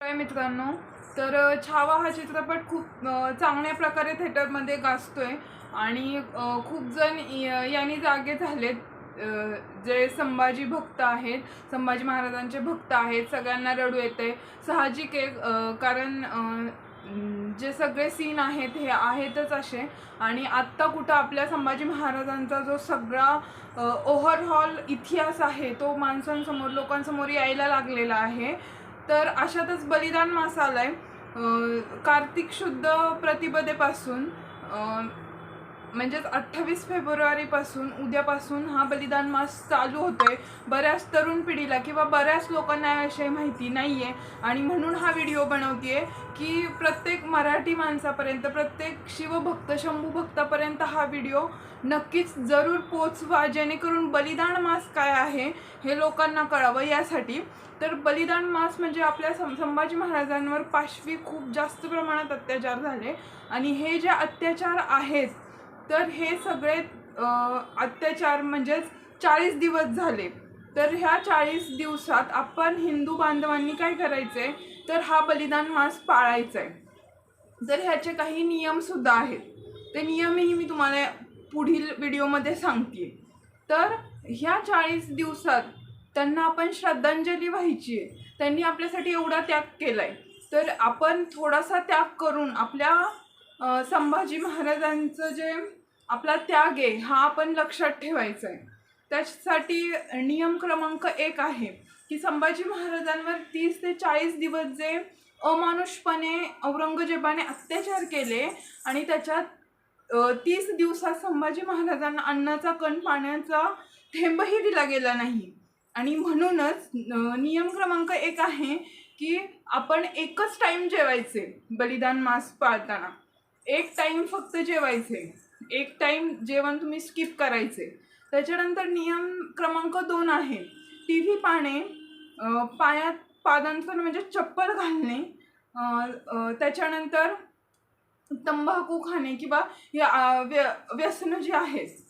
काय मित्रांनो. तर छावा हा चित्रपट खूप चांगल्या प्रकारे थिएटरमध्ये गाजतोय आणि खूप जण यांनी जागे झालेत. जे संभाजी भक्त आहेत संभाजी महाराजांचे भक्त आहेत सगळ्यांना रडू येते साहजिक आहे कारण जे सगळे सीन आहेत हे आहेतच असे. आणि आत्ता कुठं आपल्या संभाजी महाराजांचा जो सगळा ओव्हरऑल इतिहास आहे तो माणसांसमोर लोकांसमोर यायला लागलेला आहे. तर अशातच बलिदान मास आलाय कार्तिक शुद्ध प्रतिपदेपासून म्हणजेच अठ्ठावीस फेब्रुवारीपासून उद्यापासून हा बलिदान मास चालू होतोय. बऱ्याच तरुण पिढीला किंवा बऱ्याच लोकांना याविषयी माहिती नाही आहे आणि म्हणून हा व्हिडिओ बनवते की प्रत्येक मराठी माणसापर्यंत प्रत्येक शिवभक्त शंभू भक्तापर्यंत हा व्हिडिओ नक्कीच जरूर पोचवा जेणेकरून बलिदान मास काय आहे हे लोकांना कळावं यासाठी. तर बलिदान मास म्हणजे आपल्या सं संभाजी महाराजांवर पाशवी खूप जास्त प्रमाणात अत्याचार झाले. आणि हे जे अत्याचार आहेत तर हे सगळे अत्याचार म्हणजेच चाळीस दिवस झाले. तर ह्या चाळीस दिवसात आपण हिंदू बांधवांनी काय करायचं? आहे तर हा बलिदान मास पाळायचा आहे. तर ह्याचे काही नियमसुद्धा आहेत. ते नियमही मी तुम्हाला पुढील व्हिडिओमध्ये सांगते तर ह्या चाळीस दिवसात त्यांना आपण श्रद्धांजली व्हायची आहे. त्यांनी आपल्यासाठी एवढा त्याग केला आहे तर आपण थोडासा त्याग करून आपल्या संभाजी महाराजांचं जे आपला त्याग आहे हा आपण लक्षात ठेवायचा आहे. त्यासाठी नियम क्रमांक एक आहे की संभाजी महाराजांवर तीस ते चाळीस दिवस जे अमानुषपणे औरंगजेबाने अत्याचार केले आणि त्याच्यात तीस दिवसात संभाजी महाराजांना अन्नाचा कण पाण्याचा थेंबही दिला गेला नाही. आणि म्हणूनच नियम क्रमांक एक आहे की आपण एकच टाईम जेवायचे बलिदान मास पाळताना. एक टाईम फक्त जेवायचे. एक टाइम जेवण तुम्ही स्किप करायचे. त्याच्यानंतर नियम क्रमांक दोन आहे. टी व्ही पाहणे पायात पादांतर म्हणजे चप्पल घालणे त्याच्यानंतर तंबाखू खाणे किंवा या व्य व्यसनं जी आहेत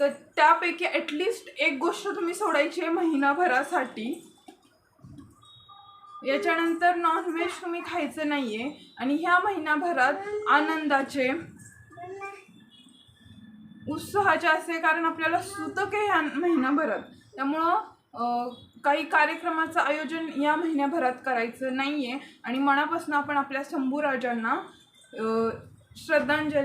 तर त्यापैकी ॲटलिस्ट एक गोष्ट तुम्ही सोडायची आहे महिनाभरासाठी. याच्यानंतर नॉनव्हेज तुम्ही खायचं नाही आहे आणि ह्या महिनाभरात आनंदाचे उत्साहाचे असे कारण आपल्याला सुतक आहे ह्या महिनाभरात. त्यामुळं काही कार्यक्रमाचं आयोजन या महिन्याभरात करायचं नाही आहे आणि मनापासून आपण आपल्या शंभू राजांना श्रद्धांजली